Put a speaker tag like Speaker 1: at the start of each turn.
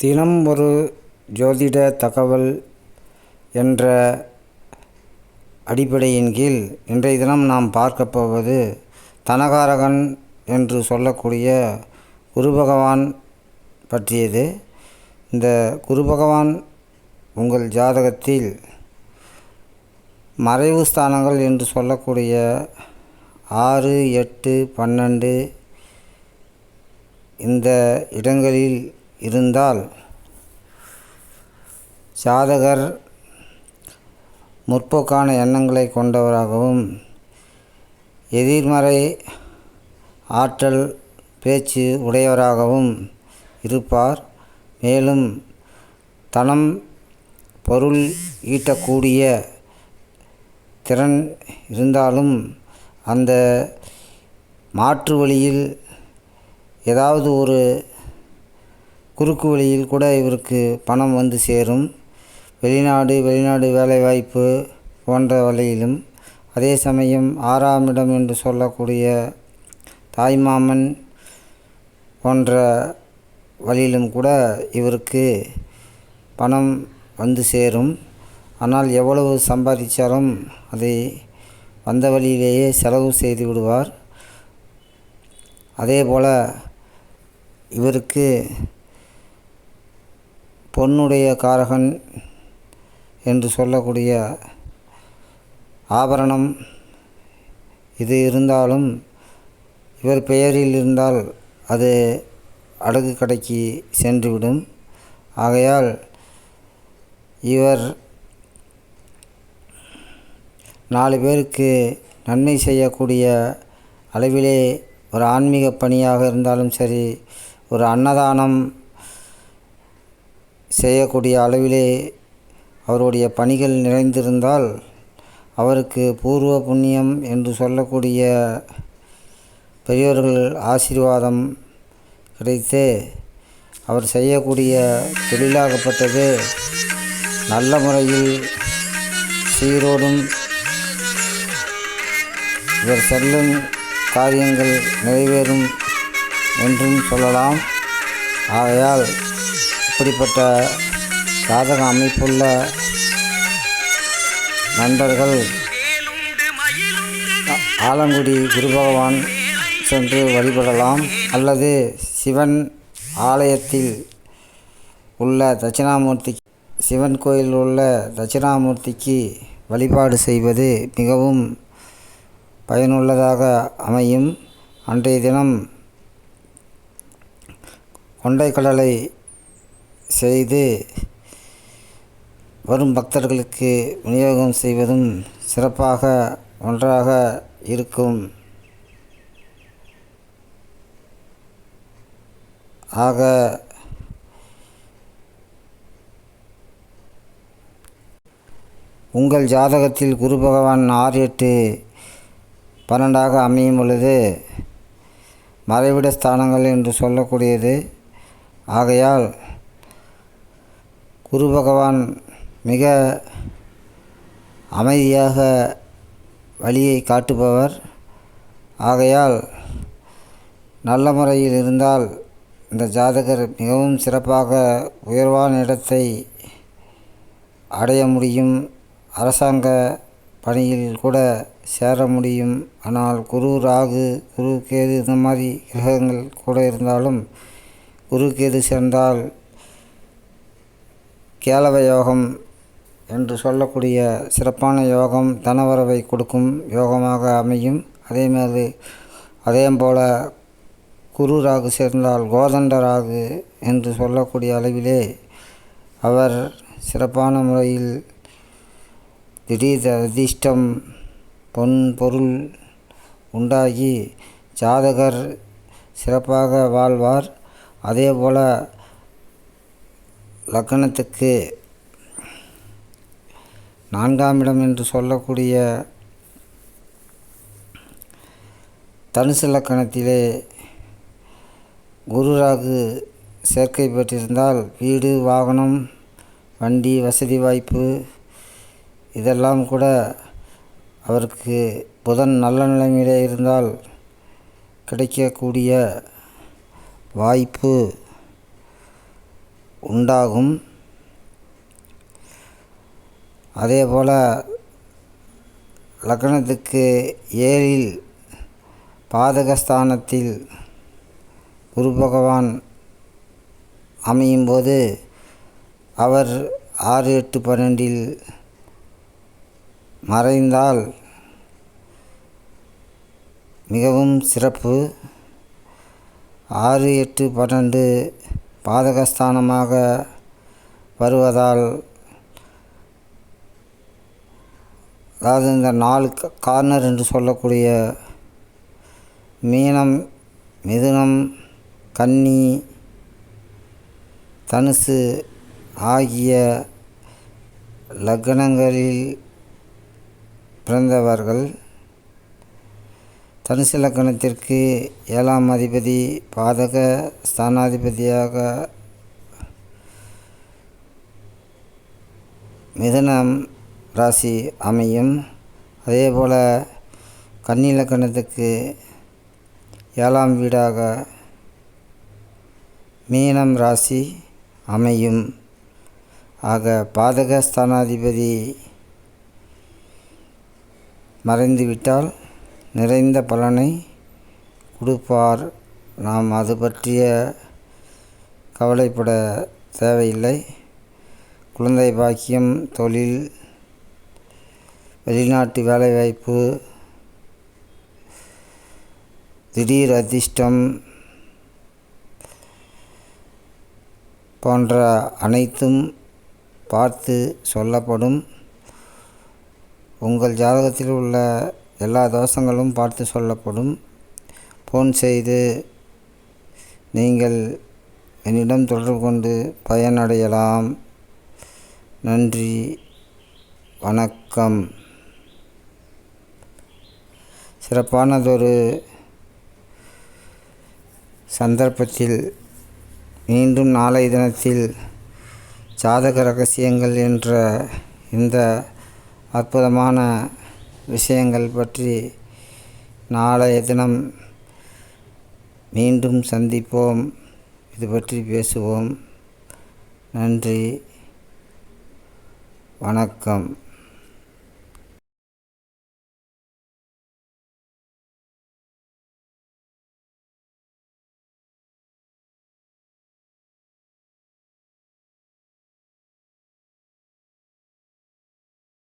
Speaker 1: தினம் ஒரு ஜோதிட தகவல் என்ற அடிப்படையின் கீழ் இன்றைய தினம் நாம் பார்க்கப் போவது தனகாரகன் என்று சொல்லக்கூடிய குரு பகவான் பற்றியது. இந்த குரு பகவான் உங்கள் ஜாதகத்தில் மறைவு ஸ்தானங்கள் என்று சொல்லக்கூடிய ஆறு எட்டு பன்னெண்டு இந்த இடங்களில் இருந்தால் ஜாதகர் முற்போக்கான எண்ணங்களை கொண்டவராகவும் எதிர்மறை ஆற்றல் பேச்சு உடையவராகவும் இருப்பார். மேலும் தனம் பொருள் ஈட்டக்கூடிய திறன் இருந்தாலும் அந்த மாற்று வழியில் ஏதாவது ஒரு குறுக்கு வழியில் கூட இவருக்கு பணம் வந்து சேரும். வெளிநாடு வெளிநாடு வேலைவாய்ப்பு போன்ற வழியிலும். அதே சமயம் ஆறாம் இடம் என்று சொல்லக்கூடிய தாய்மாமன் போன்ற வழியிலும் கூட இவருக்கு பணம் வந்து சேரும். ஆனால் எவ்வளவு சம்பாதிச்சாலும் அதை வந்த வழியிலேயே செலவு செய்து விடுவார். அதே போல் இவருக்கு பொன்னுடைய காரகன் என்று சொல்லக்கூடிய ஆபரணம் இது இருந்தாலும் இவர் பெயரில் இருந்தால் அது அடகு கடைக்கு சென்றுவிடும். ஆகையால் இவர் நாலு பேருக்கு நன்மை செய்யக்கூடிய அளவிலே ஒரு ஆன்மீக பணியாக இருந்தாலும் சரி ஒரு அன்னதானம் செய்யக்கூடிய அளவிலே அவருடைய பணிகள் நிறைந்திருந்தால் அவருக்கு பூர்வ புண்ணியம் என்று சொல்லக்கூடிய பெரியோர்கள் ஆசீர்வாதம் கிடைத்து அவர் செய்யக்கூடிய தொழிலாகப்பட்டது நல்ல முறையில் சீரோடும் இவர் செல்லும் காரியங்கள் நிறைவேறும் என்றும் சொல்லலாம். ஆகையால் இப்படிப்பட்ட சாதக அமைப்புள்ள நண்பர்கள் ஆலங்குடி குரு பகவான் சென்று வழிபடலாம். அல்லது சிவன் ஆலயத்தில் உள்ள தட்சிணாமூர்த்தி சிவன் கோயில் உள்ள தட்சிணாமூர்த்திக்கு வழிபாடு செய்வது மிகவும் பயனுள்ளதாக அமையும். அன்றைய தினம் கொண்டைக்கடலை செய்து வரும் பக்தர்களுக்கு விநியோகம் செய்வதும் சிறப்பாக ஒன்றாக இருக்கும். ஆக உங்கள் ஜாதகத்தில் குரு பகவான் ஆறு எட்டு பன்னெண்டாக அமையும் பொழுது மறைவிட ஸ்தானங்கள் என்று சொல்லக்கூடியது. ஆகையால் குரு பகவான் மிக அமைதியாக வழியை காட்டுபவர். ஆகையால் நல்ல முறையில் இருந்தால் இந்த ஜாதகர் மிகவும் சிறப்பாக உயர்வான இடத்தை அடைய முடியும். அரசாங்க பணியில் கூட சேர முடியும். ஆனால் குரு ராகு குரு கேது இந்த மாதிரி கிரகங்கள் கூட இருந்தாலும் குரு கேது சேர்ந்தால் கேளவ யோகம் என்று சொல்லக்கூடிய சிறப்பான யோகம் தனவரவை கொடுக்கும் யோகமாக அமையும். அதே மாதிரி அதே போல் குரு ராகு சேர்ந்தால் கோதண்ட ராகு என்று சொல்லக்கூடிய அளவிலே அவர் சிறப்பான முறையில் திடீர் அதிர்ஷ்டம் பொன் பொருள் உண்டாகி ஜாதகர் சிறப்பாக வாழ்வார். அதே போல் லக்கணத்துக்கு நான்காம் இடம் என்று சொல்லக்கூடிய தனுசு லக்கணத்திலே குரு ராகு சேர்க்கை பெற்றிருந்தால் வீடு வாகனம் வண்டி வசதி வாய்ப்பு இதெல்லாம் கூட அவருக்கு புதன் நல்ல நிலைமையிலே இருந்தால் கிடைக்கக்கூடிய வாய்ப்பு. உண்டாகும். அதேபோல் லக்னத்துக்கு ஏழில் பாதகஸ்தானத்தில் குரு பகவான் அமையும்போது அவர் ஆறு எட்டு பன்னெண்டில் மறைந்தால் மிகவும் சிறப்பு. ஆறு எட்டு பன்னெண்டு பாதகஸ்தானமாக வருவதால் அதாவது இந்த நாலு கார்னர் என்று சொல்லக்கூடிய மீனம் மிதுனம் கன்னி தனுசு ஆகிய லக்னங்களில் பிறந்தவர்கள் தனுசு லக்கணத்திற்கு ஏழாம் அதிபதி பாதக ஸ்தானாதிபதியாக மிதனம் ராசி அமையும். அதேபோல் கன்னி லக்கணத்துக்கு ஏழாம் வீடாக மீனம் ராசி அமையும். ஆக பாதக ஸ்தானாதிபதி மறைந்துவிட்டால் நிறைந்த பலனை கொடுப்பார். நாம் அது பற்றிய கவலைப்பட தேவையில்லை. குழந்தை பாக்கியம் தொழில் வெளிநாட்டு வேலைவாய்ப்பு திடீர் அதிர்ஷ்டம் போன்ற அனைத்தும் பார்த்து சொல்லப்படும். உங்கள் ஜாதகத்தில் உள்ள எல்லா தோஷங்களும் பார்த்து சொல்லப்படும். ஃபோன் செய்து நீங்கள் என்னிடம் தொடர்பு கொண்டு பயனடையலாம். நன்றி. வணக்கம். சிறப்பானதொரு சந்தர்ப்பத்தில் மீண்டும் நாளை தினத்தில் ஜாதக ரகசியங்கள் என்ற இந்த அற்புதமான விஷயங்கள் பற்றி நாளைய தினம் மீண்டும் சந்திப்போம். இது பற்றி பேசுவோம். நன்றி. வணக்கம்.